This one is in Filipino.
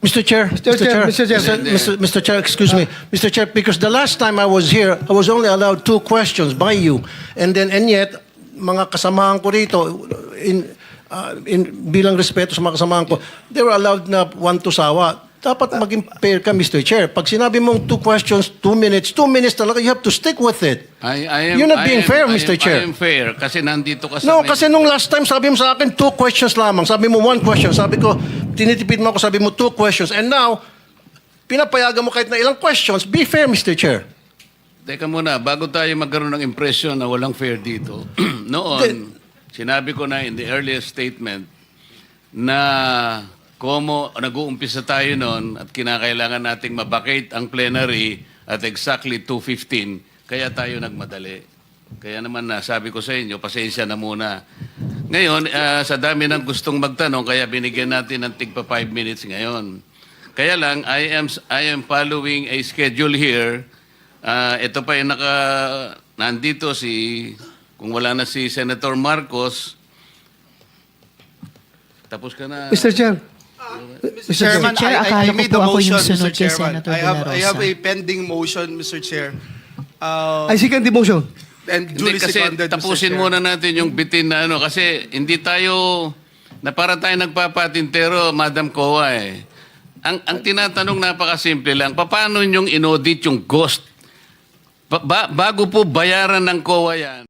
Mr. Chair, Mr. Chair, Mr. Chair. Mr. Mr. Chair, excuse me, Mr. Chair, because the last time I was here, I was only allowed two questions by you, and then and yet mga kasamahan ko rito in uh, in bilang respeto sa mga kasamahan ko, they were allowed na one to sawa. Dapat maging fair ka, Mr. Chair. Pag sinabi mong two questions, two minutes, two minutes talaga, you have to stick with it. I, I am, You're not I being am- fair, I am- Mr. Chair. I am fair kasi nandito ka sa... No, may- kasi nung last time sabi mo sa akin two questions lamang. Sabi mo one question. Sabi ko, tinitipid mo ako, sabi mo two questions. And now, pinapayagan mo kahit na ilang questions. Be fair, Mr. Chair. Teka muna, bago tayo magkaroon ng impression na walang fair dito. Noon, sinabi ko na in the earliest statement na komo nag-uumpisa tayo noon at kinakailangan nating mabakate ang plenary at exactly 2.15, kaya tayo nagmadali. Kaya naman na sabi ko sa inyo, pasensya na muna. Ngayon, ah, sa dami ng gustong magtanong, kaya binigyan natin ng tigpa 5 minutes ngayon. Kaya lang, I am, I am following a schedule here. Ah, ito pa yung naka, nandito si, kung wala na si Senator Marcos, tapos ka na. Mr. Chair. Mr. Chairman, Chair, I, I, I made yung motion, Mr. Chairman. Senator I have, I have a pending motion, Mr. Chair. Uh, I second the motion. And Hindi, duly kasi seconded, Mr. tapusin Chair. muna natin yung bitin na ano. Kasi hindi tayo, na para tayo nagpapatintero, Madam Kowa eh. Ang, ang tinatanong napakasimple lang, paano nyong inaudit yung ghost? Ba- ba- bago po bayaran ng COA yan,